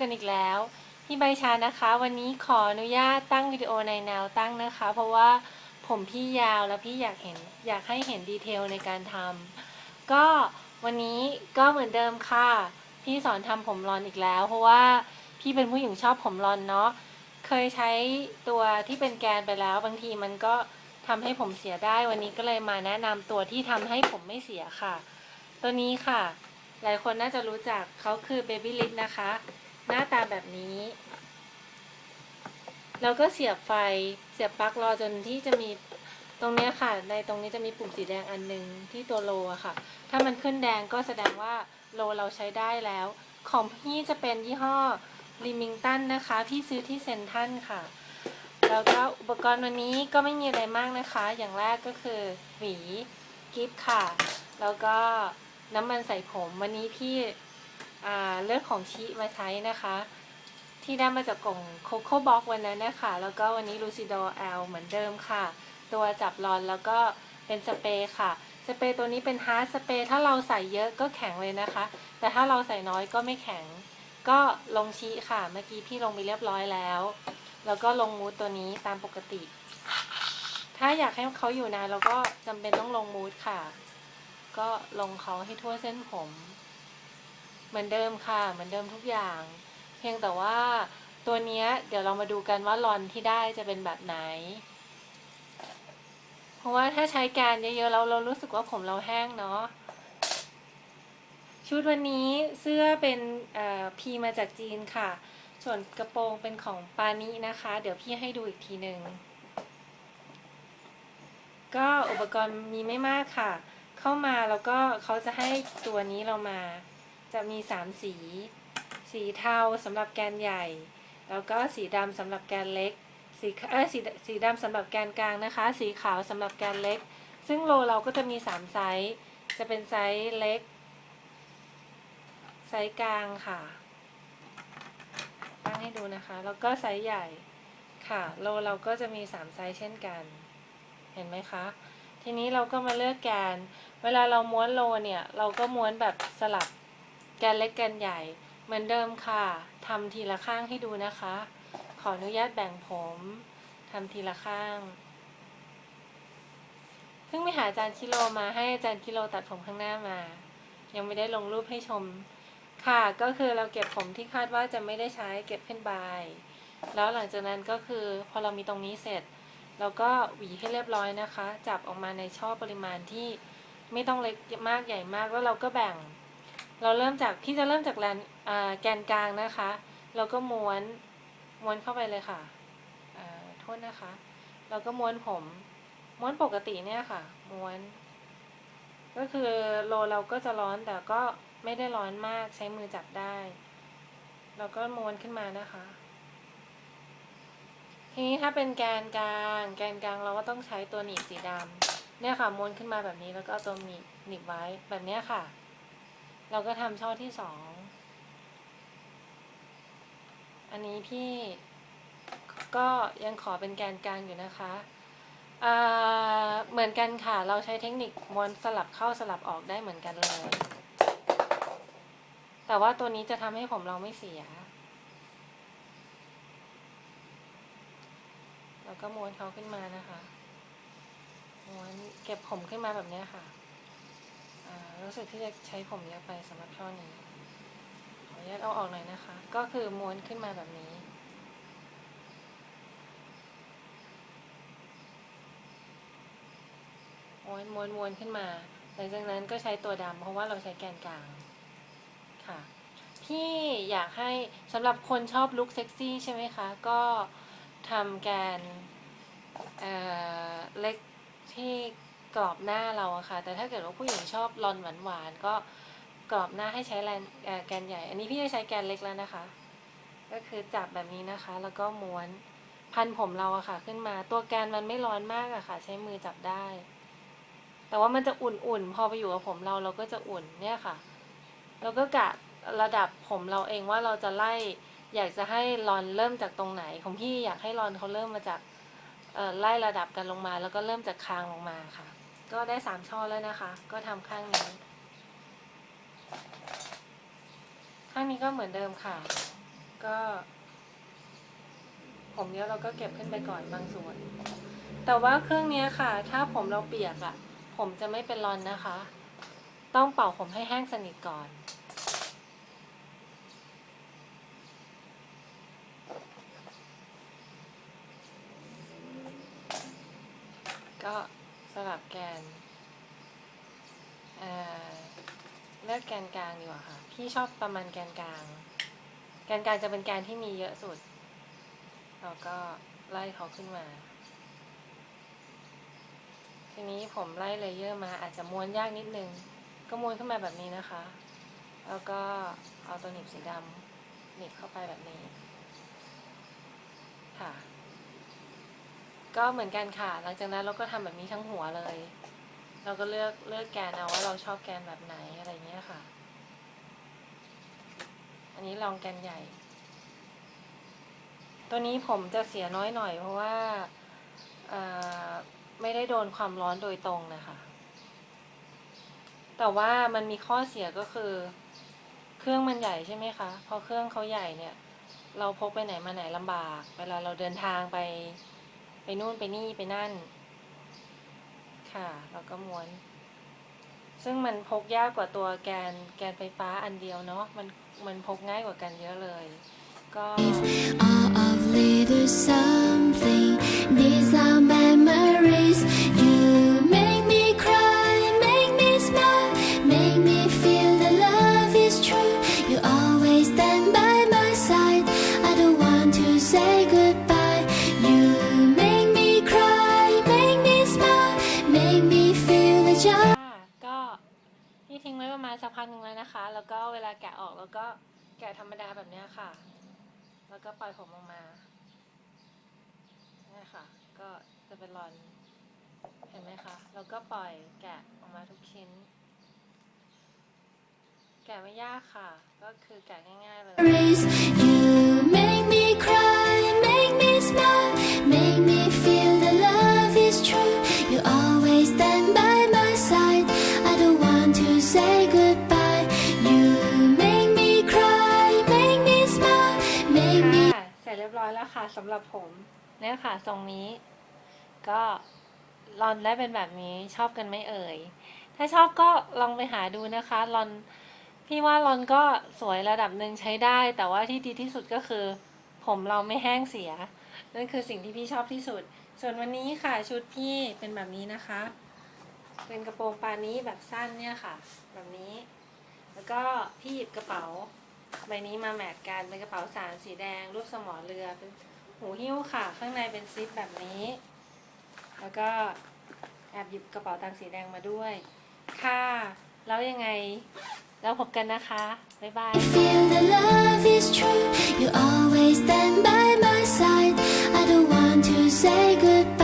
กันอีกแล้วพี่ใบชานะคะ วันนี้ขออนุญาตตั้งวิดีโอในแนวตั้งนะคะ เพราะว่าผมพี่ยาวแล้วพี่อยากเห็นอยากให้เห็นดีเทลในการทำก็วันนี้ก็เหมือนเดิมค่ะ พี่สอนทำผมรอนอีกแล้ว เพราะว่าพี่เป็นผู้หญิงชอบผมรอนเนาะเคยใช้ตัวที่เป็นแกนไปแล้ว บางทีมันก็ทำให้ผมเสียได้ วันนี้ก็เลยมาแนะนำตัวที่ทำให้ผมไม่เสียค่ะ ตัวนี้ค่ะ หลายคนน่าจะรู้จักเขาคือ Baby Lip นะคะ หน้าตาแบบนี้ แล้วก็เสียบไฟเสียบปลั๊กรอจนที่จะมีตรงเนี้ยค่ะ ในตรงนี้จะมีปุ่มสีแดงอันหนึงที่ตัวโลอะค่ะ ถ้ามันขึ้นแดงก็แสดงว่าโลเราใช้ได้แล้ว ของพี่จะเป็นยี่ห้อลิมิงตันนะคะ พี่ซื้อที่เซนทันค่ะ แล้วก็อุปกรณ์วันนี้ก็ไม่มีอะไรมากนะคะ อย่างแรกก็คือหวีกิฟค่ะ แล้วก็น้ำมันใส่ผมวันนี้พี่ เลือกของชิมาใช้นะคะ ที่ได้มาจากกล่องโคโค่บ็อกวันนั้นนะคะ แล้วก็วันนี้ลูซิโดแอลเหมือนเดิมค่ะ ตัวจับร้อนแล้วก็เป็นสเปรย์ค่ะ สเปรย์ตัวนี้เป็นฮาร์ดสเปรย์ถ้าเราใส่เยอะก็แข็งเลยนะคะ แต่ถ้าเราใส่น้อยก็ไม่แข็ง ก็ลงชี้ค่ะ เมื่อกี้พี่ลงไปเรียบร้อยแล้ว แล้วก็ลงมูดตัวนี้ตามปกติ ถ้าอยากให้เขาอยู่นานเราก็จำเป็นต้องลงมูดค่ะ ก็ลงเขาให้ทั่วเส้นผม เหมือนเดิมค่ะเหมือนเดิมทุกอย่าง เพียงแต่ว่าตัวเนี้ยเดี๋ยวเรามาดูกันว่าลอนที่ได้จะเป็นแบบไหน เพราะว่าถ้าใช้การเยอะๆเราเรารู้สึกว่าผมเราแห้งเนาะชุดวันนี้เสื้อเป็นพีมาจากจีนค่ะ ส่วนกระโปรงเป็นของปานินะคะ เดี๋ยวพี่ให้ดูอีกทีหนึ่งก็อุปกรณ์มีไม่มากค่ะ เข้ามาแล้วก็เขาจะให้ตัวนี้เรามา จะมีสามสี สีเทาสำหรับแกนใหญ่ แล้วก็สีดำสำหรับแกนเล็ก สีเอ้ยสีสีดำสำหรับแกนกลางนะคะ สีขาวสำหรับแกนเล็ก ซึ่งโลเราก็จะมีสามไซส์ จะเป็นไซส์เล็ก ไซส์กลางค่ะตั้งให้ดูนะคะ แล้วก็ไซส์ใหญ่ค่ะ โลเราก็จะมีสามไซส์เช่นกัน เห็นไหมคะ ทีนี้เราก็มาเลือกแกน เวลาเราม้วนโลเนี่ย เราก็ม้วนแบบสลับ แกนเล็กแกนใหญ่ เหมือนเดิมค่ะทำทีละข้างให้ดูนะคะ ขออนุญาตแบ่งผมทำทีละข้างเพิ่งไปหาอาจารย์คิโลมาให้อาจารย์คิโลตัดผมข้างหน้ามา ยังไม่ได้ลงรูปให้ชม ค่ะก็คือเราเก็บผมที่คาดว่าจะไม่ได้ใช้เก็บขึ้นบายแล้วหลังจากนั้นก็คือพอเรามีตรงนี้เสร็จเราก็หวีให้เรียบร้อยนะคะ จับออกมาในช่อปริมาณที่ไม่ต้องเล็กมากใหญ่มากแล้วเราก็แบ่ง เราเริ่มจากพี่จะเริ่มจากแลนแกนกลางนะคะเราก็ม้วนม้วนเข้าไปเลยค่ะโทษนะคะเราก็ม้วนผม ม้วนปกติเนี่ยค่ะ ม้วน ก็คือโลเราก็จะร้อนแต่ก็ไม่ได้ร้อนมากใช้มือจับได้เราก็ม้วนขึ้นมานะคะทีนี้ถ้าเป็นแกนกลาง แกนกลางเราก็ต้องใช้ตัวหนีบสีดำเนี่ยค่ะม้วนขึ้นมาแบบนี้แล้วก็เอาตัวหนีบหนีบไว้แบบนี้ค่ะ เราก็ทำช่อที่สอง อันนี้พี่ก็ยังขอเป็นแกนกลางอยู่นะคะ เหมือนกันค่ะ เราใช้เทคนิคม้วนสลับเข้าสลับออกได้เหมือนกันเลย แต่ว่าตัวนี้จะทำให้ผมเราไม่เสีย แล้วก็ม้วนเขาขึ้นมานะคะ ม้วนเก็บผมขึ้นมาแบบนี้ค่ะ รู้สึกที่จะใช้ผมเยอะไปสำหรับช่อนี้ขออนุญาตเอาออกหน่อยนะคะ ก็คือม้วนขึ้นมาแบบนี้ม้วนม้วนม้วนขึ้นมา หลังจากนั้นก็ใช้ตัวดำเพราะว่าเราใช้แกนกลางค่ะพี่อยากให้สำหรับคนชอบลุคเซ็กซี่ใช่ไหมคะ ก็ทำแกนเเล็กที่ กรอบหน้าเราอะค่ะ แต่ถ้าเกิดว่าผู้หญิงชอบรอนหวานๆก็กรอบหน้าให้ใช้แลนแกนใหญ่ อันนี้พี่จะใช้แกนเล็กแล้วนะคะ ก็คือจับแบบนี้นะคะ แล้วก็ม้วนพันผมเราอะค่ะ ขึ้นมาตัวแกนมันไม่ร้อนมากอะค่ะ ใช้มือจับได้ แต่ว่ามันจะอุ่นๆ พอไปอยู่กับผมเราเราก็จะอุ่นเนี่ยค่ะ เราก็กะระดับผมเราเองว่าเราจะไล่ อยากจะให้รอนเริ่มจากตรงไหน ของพี่อยากให้รอนเขาเริ่มมาจากไล่ระดับกันลงมา แล้วก็เริ่มจากคางลงมาค่ะ ก็ได้สามช่อแล้วนะคะ ก็ทำข้างนี้ ข้างนี้ก็เหมือนเดิมค่ะ ก็ ผมเยอะเราก็เก็บขึ้นไปก่อนบางส่วน แต่ว่าเครื่องเนี้ยค่ะ ถ้าผมเราเปียกอะ่ะ ผมจะไม่เป็นรอนนะคะ ต้องเป่าผมให้แห้งสนิทก่อนก็ ลับแกนเลือกแกนกลางดีกว่าค่ะ พี่ชอบประมาณแกนกลาง แกนกลางจะเป็นแกนที่มีเยอะสุด เราก็ไล่เขาขึ้นมา ทีนี้ผมไล่เลเยอร์มาอาจจะม้วนยากนิดนึง ก็ม้วนขึ้นมาแบบนี้นะคะ แล้วก็เอาตัวหนีบสีดำหนีบเข้าไปแบบนี้ ค่ะ ก็เหมือนกันค่ะ หลังจากนั้นเราก็ทำแบบนี้ทั้งหัวเลย เราก็เลือกเลือกแกนเอาว่าเราชอบแกนแบบไหนอะไรเงี้ยค่ะ อันนี้ลองแกนใหญ่ ตัวนี้ผมจะเสียน้อยหน่อยเพราะว่าไม่ได้โดนความร้อนโดยตรงนะคะ แต่ว่ามันมีข้อเสียก็คือ เครื่องมันใหญ่ใช่ไหมคะ พอเครื่องเขาใหญ่เนี่ย เราพกไปไหนมาไหนลำบาก เวลาเราเดินทางไป นู่นไปนี่ไปนั่น ค่ะ แล้วก็ม้วน ซึ่งมันพกยากกว่าตัวแกนแกนไฟฟ้าอันเดียวเนาะมันมันพกง่ายกว่ากันเยอะเลย ก็ สักพักหนึ่งแล้วนะคะ แล้วก็เวลาแกะออกแล้วก็แกะธรรมดาแบบเนี้ยค่ะ แล้วก็ปล่อยผมออกมาเนี่ยค่ะ ก็จะเป็นรอน เห็นไหมคะ แล้วก็ปล่อยแกะออกมาทุกชิ้น แกะไม่ยากค่ะ ก็คือแกะง่ายๆเลย You make me cry, make me smile, แล้วค่ะสำหรับผมเนี่ยค่ะทรงนี้ ก็รอนได้เป็นแบบนี้ชอบกันไม่เอ่ย ถ้าชอบก็ลองไปหาดูนะคะรอนพี่ว่ารอนก็สวยระดับหนึ่งใช้ได้ แต่ว่าที่ดีที่สุดก็คือ ผมเราไม่แห้งเสีย นั่นคือสิ่งที่พี่ชอบที่สุด ส่วนวันนี้ค่ะชุดพี่เป็นแบบนี้นะคะ เป็นกระโปรงปานี้แบบสั้นเนี่ยค่ะ แบบนี้ แล้วก็พี่หยิบกระเป๋า ใบนี้มาแมทกันเป็นกระเป๋าสารสีแดง รูปสมอเรือเป็นหูหิ้วค่ะ ข้างในเป็นซิปแบบนี้ แล้วก็แอบหยิบกระเป๋าตังสีแดงมาด้วย ค่ะ แล้วยังไงเราพบกันนะคะ บ๊ายบาย say goodbye